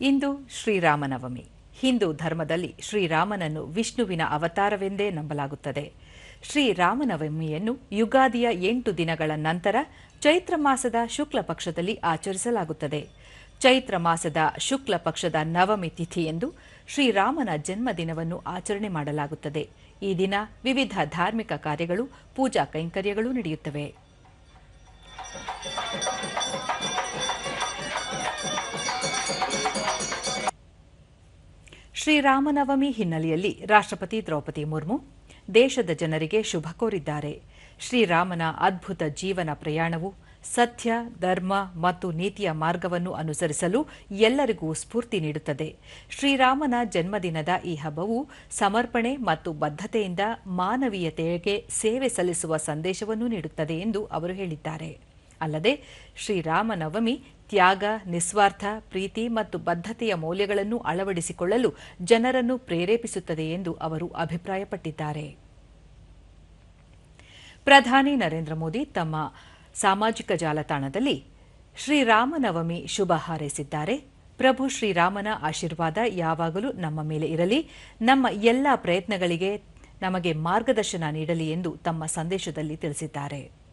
ಇಂದು ಶ್ರೀರಾಮನವಮಿ. ಹಿಂದೂ ಧರ್ಮದಲ್ಲಿ ಶ್ರೀರಾಮನನ್ನು ವಿಷ್ಣುವಿನ ಅವತಾರವೆಂದೇ ನಂಬಲಾಗುತ್ತದೆ. ಶ್ರೀರಾಮನವಮಿಯನ್ನು ಯುಗಾದಿಯ ಎಂಟು ದಿನಗಳ ನಂತರ ಚೈತ್ರ ಮಾಸದ ಶುಕ್ಲ ಪಕ್ಷದಲ್ಲಿ ಆಚರಿಸಲಾಗುತ್ತದೆ. ಚೈತ್ರ ಮಾಸದ ಶುಕ್ಲ ಪಕ್ಷದ ನವಮಿ ತಿಥಿಯೆಂದು ಶ್ರೀರಾಮನ ಜನ್ಮದಿನವನ್ನು ಆಚರಣೆ ಮಾಡಲಾಗುತ್ತದೆ. ಈ ದಿನ ವಿವಿಧ ಧಾರ್ಮಿಕ ಕಾರ್ಯಗಳು, ಪೂಜಾ ಕೈಂಕರ್ಯಗಳು ನಡೆಯುತ್ತವೆ. ಶ್ರೀರಾಮನವಮಿ ಹಿನ್ನೆಲೆಯಲ್ಲಿ ರಾಷ್ಟ್ರಪತಿ ದ್ರೌಪದಿ ಮುರ್ಮು ದೇಶದ ಜನರಿಗೆ ಶುಭ ಕೋರಿದ್ದಾರೆ. ಶ್ರೀರಾಮನ ಅದ್ಭುತ ಜೀವನ ಪ್ರಯಾಣವು ಸತ್ಯ, ಧರ್ಮ ಮತ್ತು ನೀತಿಯ ಮಾರ್ಗವನ್ನು ಅನುಸರಿಸಲು ಎಲ್ಲರಿಗೂ ಸ್ಫೂರ್ತಿ ನೀಡುತ್ತದೆ. ಶ್ರೀರಾಮನ ಜನ್ಮದಿನದ ಈ ಹಬ್ಬವು ಸಮರ್ಪಣೆ ಮತ್ತು ಬದ್ಧತೆಯಿಂದ ಮಾನವೀಯತೆಗೆ ಸೇವೆ ಸಲ್ಲಿಸುವ ಸಂದೇಶವನ್ನು ನೀಡುತ್ತದೆ ಎಂದು ಅವರು ಹೇಳಿದ್ದಾರೆ. ಅಲ್ಲದೆ, ಶ್ರೀರಾಮನವಮಿ ತ್ಯಾಗ, ನಿಸ್ವಾರ್ಥ, ಪ್ರೀತಿ ಮತ್ತು ಬದ್ಧತೆಯ ಮೌಲ್ಯಗಳನ್ನು ಅಳವಡಿಸಿಕೊಳ್ಳಲು ಜನರನ್ನು ಪ್ರೇರೇಪಿಸುತ್ತದೆ ಎಂದು ಅವರು ಅಭಿಪ್ರಾಯಪಟ್ಟಿದ್ದಾರೆ. ಪ್ರಧಾನಿ ನರೇಂದ್ರ ಮೋದಿ ತಮ್ಮ ಸಾಮಾಜಿಕ ಜಾಲತಾಣದಲ್ಲಿ ಶ್ರೀರಾಮನವಮಿ ಶುಭ ಹಾರೈಸಿದ್ದಾರೆ. ಪ್ರಭು ಶ್ರೀರಾಮನ ಆಶೀರ್ವಾದ ಯಾವಾಗಲೂ ನಮ್ಮ ಮೇಲೆ ಇರಲಿ. ನಮ್ಮ ಎಲ್ಲ ಪ್ರಯತ್ನಗಳಿಗೆ ನಮಗೆ ಮಾರ್ಗದರ್ಶನ ನೀಡಲಿ ಎಂದು ತಮ್ಮ ಸಂದೇಶದಲ್ಲಿ ತಿಳಿಸಿದ್ದಾರೆ.